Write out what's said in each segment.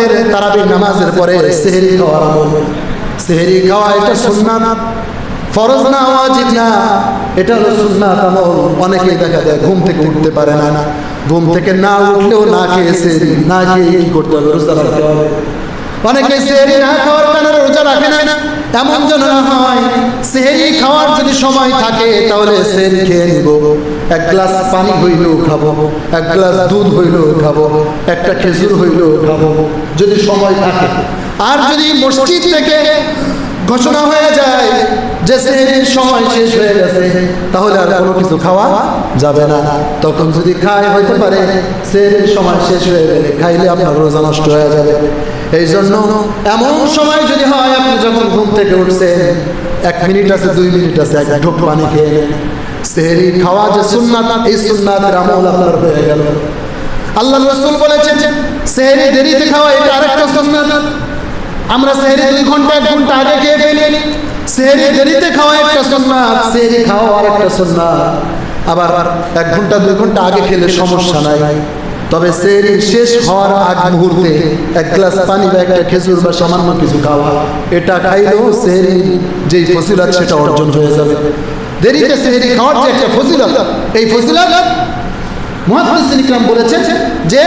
আমাদের তারাবির নামাজের পরে সেহেরি আমল। সেহেরি খাওয়া এটা সুন্নাত। ফরজ না, ওয়াজিব না, এটা হলো সুন্নাত আমল। অনেকেই দেখা যায় ঘুম থেকে উঠতে পারে না। ঘুম থেকে না উঠলেও না খেয়ে সেহেরি, না খেয়ে কি করতে হবে, রোজা রাখতে হবে। অনেকে সেহেরি না খাওয়ার কারণে রোজা রাখে না। এমন যেন না হয়, সেহেরি খাওয়ার যদি সময় থাকে, তাহলে সেহেরি খেয়ে নিব। এক গ্লাস পানি হইলেও খাব এক গ্লাস দুধ হইলেও খাব একটা খেজুর হইলেও খাব যদি সময় থাকে। আর যদি মসজিদ থেকে ঘোষণা হয়ে যায় যে সেহেরির সময় শেষ হয়ে গেছে, তাহলে আর কোনো কিছু খাওয়া যাবে না। তখন যদি খায়, হইতে পারে সেহেরির সময় শেষ হয়ে গেলে খাইলে আপনার রোজা নষ্ট হয়ে যাবে। এই জন্য এমন সময় যদি হয়, আপনি যখন ঘুম থেকে উঠছেন, এক মিনিট আছে, দুই মিনিট আছে, এক ঢোক পানি খেয়ে নেন। সেহেরি খাওয়া যে সুন্নাত, এই সুন্নাতের আমল আপনার হয়ে গেল। আল্লাহ রসুল বলেছেন সেহেরি দেরিতে খাওয়া, এটা আরেকটা সুন্নাত। আমরা সেহেরি দুই ঘণ্টা, এক ঘণ্টা আগে খেয়ে ফেলি সেহেরি দেরিতে খাওয়া একটা সুন্নাত সেহেরি খাওয়া আরেকটা সুন্নাত। আবার এক ঘণ্টা, দুই ঘণ্টা আগে খেলে সমস্যা নাই। তবে সেহরি শেষ হওয়ার আগ মুহূর্তে এক গ্লাস পানি বা একটা খেজুর বা সামান্য কিছু খাওয়া, এটা খাইলেও সেহরি যেই ফসিলত সেটা অর্জন হয়ে যাবে। দেরিতে সেহরি খাওয়ার যে একটা ফজিলত, এই ফজিলত মহাদিস ইকরাম বলেছেন যে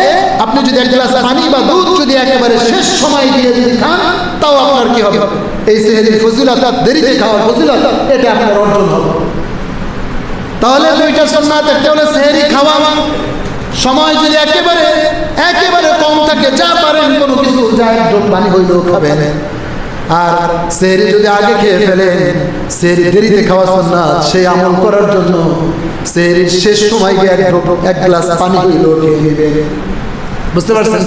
আপনি যদি এক গ্লাস পানি বা দুধ যদি একেবারে শেষ সময় দিয়ে যদি খান, তাও আপনার কি হবে? এই সেহরির ফজিলত দেরিতে খাওয়ার ফজিলত, এটা আপনার অর্জন হবে। তাহলে দুইটা সুন্নাত, একটা হলো সেহরি খাওয়া। সময় যদি একেবারে একেবারে কম থাকে, যা পারেন কোনো কিছু যায় ঢোক পানি হইলেও খাবেন। আর সেহরি যদি আগে খেয়ে ফেলেন সেহরি দেরিতে খাওয়া সন্না সেই আমল করার জন্য সেহরির শেষ সময় গিয়ে এক গ্লাস পানি খেয়ে নেবেন। বুঝতে পারছেন?